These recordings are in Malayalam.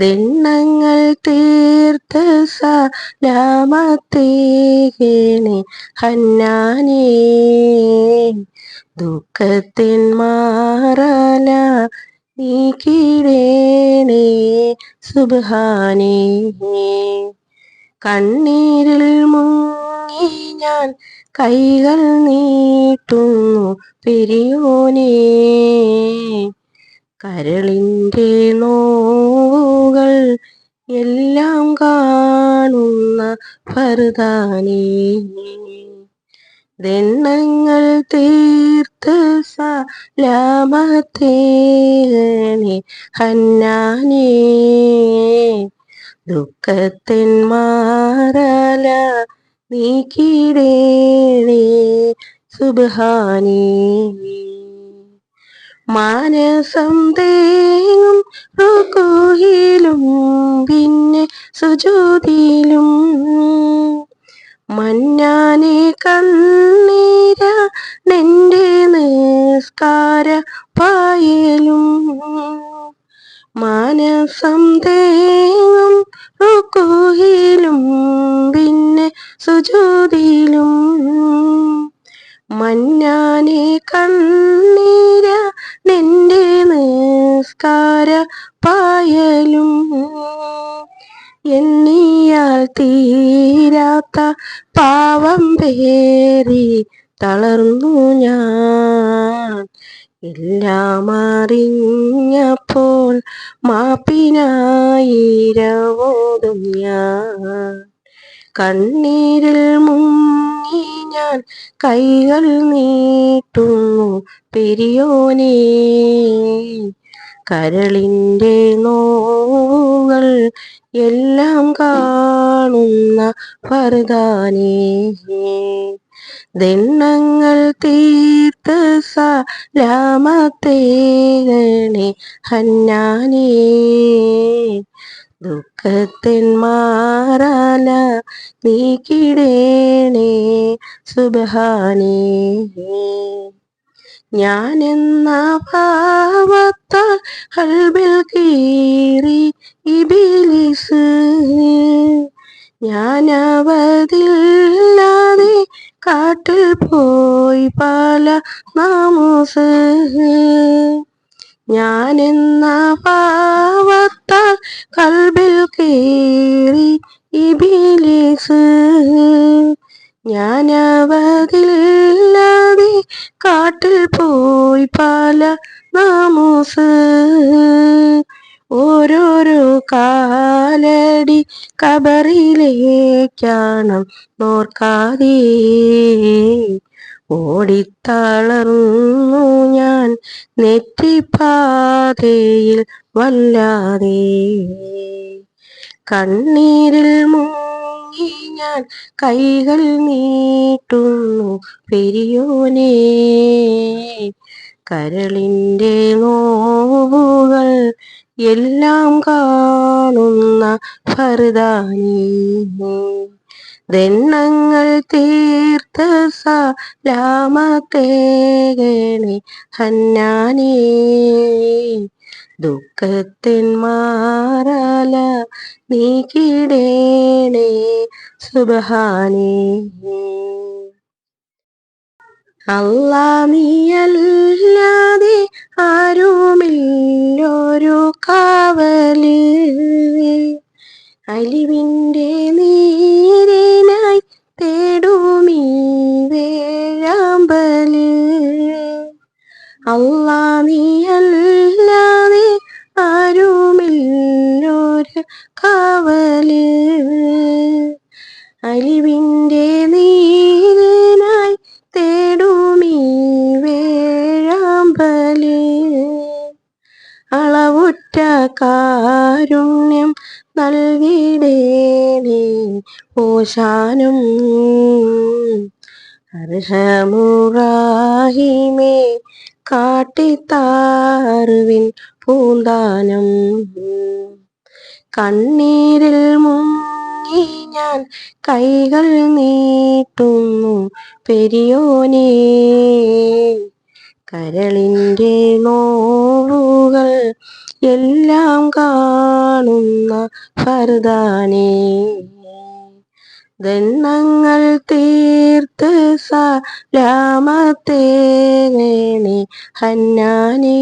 ദണ്ണങ്ങൾ തീർത്ത് സലാമത്തേകണേ ഹന്നാനേ. ദുഃഖത്തിൻ മാറല നീ കീഴേണേ സുബാനേ കണ്ണീരിൽ മുങ്ങി ഞാൻ കൈകൾ നീട്ടുന്നു പെരിയോനേ. കരളിന്റെ നോവുകൾ എല്ലാം കാണുന്ന ഫർദാനേ ദണ്ണങ്ങൾ തീർത്ത് സലാമത്തേനെ ഹന്നാനേ. ദുഃഖത്തിൻ മാറല നീക്കിടേണേ സുബാനേ മാനസം തേങ്ങും റുക്കോയിലും പിന്നെ സുജൂതിയിലും മഞ്ഞാനെ കണ്ണീര നിസ്കാര പായലും എണ്ണിയാൽ തീരാത്ത പാവം പേറി തളർന്നു ഞാൻ. എല്ലാം അറിഞ്ഞപ്പോൾ മാപ്പിനായിരവോടും ഞാൻ. കണ്ണീരിൽ മുങ്ങി ഞാൻ കൈകൾ നീട്ടുന്നു പെരിയോനേ. കരളിന്റെ നോവുകൾ എല്ലാം കാണുന്ന ഫർദാനേ ദണ്ണങ്ങൾ തീർത്ത് സലാമത്തേകണേ ഹന്നാനേ. ദുഃഖത്തിൻ മാറാല നീക്കിടേണേ സുബഹാനേ. ഞാനെന്ന ഭാവത്താൽ ഹൽബിൽ കീറി ഇബിലിസ്. ഞാനവതില്ലാതെ കാട്ടിൽ പോയി പല നാമൂസ്. ഞാനെന്ന പാവത്താൽ കൽബിൽ കീറി ഇബിലിസ്. ഞാനവതില്ലാതെ കാട്ടിൽ പോയി പല നാമൂസ്. ഓരോരോ കാലടി കബറിലേക്കാണ് നോർക്കാതെ. ഓടിത്തളർന്നു ഞാൻ നെറ്റിപ്പാതയിൽ വല്ലാതെ. കണ്ണീരിൽ മുങ്ങി ഞാൻ കൈകൾ നീട്ടുന്നു പെരിയോനേ. കരളിന്റെ നോവുകൾ എല്ലാം കാണുന്ന ഫർദാനേ ദണ്ണങ്ങൾ തീർത്ത സലാമത്തേകണേ ഹന്നാനേ. ദുഃഖത്തിൻ മാറല നീക്കിടേണേ സുബഹാനേ. അല്ലാ നീയല്ലാതെ ആരുമില്ലൊരു കാവൽ. അലിവിന്റെ നീരിനായി തേടുമീ വേഴാമ്പൽ. അല്ലാ നീയല്ലാതെ ആരുമില്ലൊരു കാവൽ. അലിവിന്റെ അളവുറ്റ കാരുണ്യം നൽകിടേണേ ഓശാനും അർഹമുറാഹിമേ കാട്ടിത്താറുവിൻ പൂന്താനം. കണ്ണീരിൽ മുങ്ങി ഞാൻ കൈകൾ നീട്ടുന്നു പെരിയോനേ. കരളിന്റെ നോവുകൾ എല്ലാം കാണുന്ന ഫർദാനേ. ദണ്ണങ്ങൾ തീർത്ത് സലാമത്തേണി ഹന്നാനേ.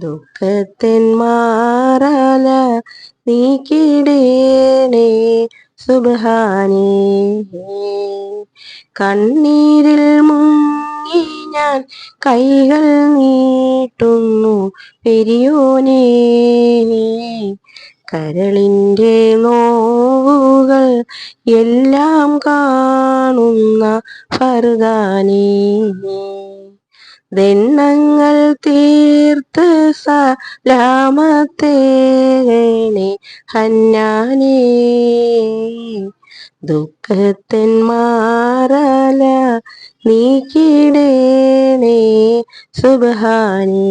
ദുഃഖത്തിൻ മാറല നീക്കിടേണേ സുബാനേ കണ്ണീരിൽ മുങ്ങി ഞാൻ കൈകൾ നീട്ടുന്നു. പെരിയോനേ കരളിന്റെ നോവുകൾ എല്ലാം കാണുന്ന ഫർദാനേ ദണ്ണങ്ങൾ തീർത്ത് സലാമത്തേണി ഹന്നാനേ. ദുഃഖത്തിൻ മാറല നീക്കിടേണേ. സുബാനേ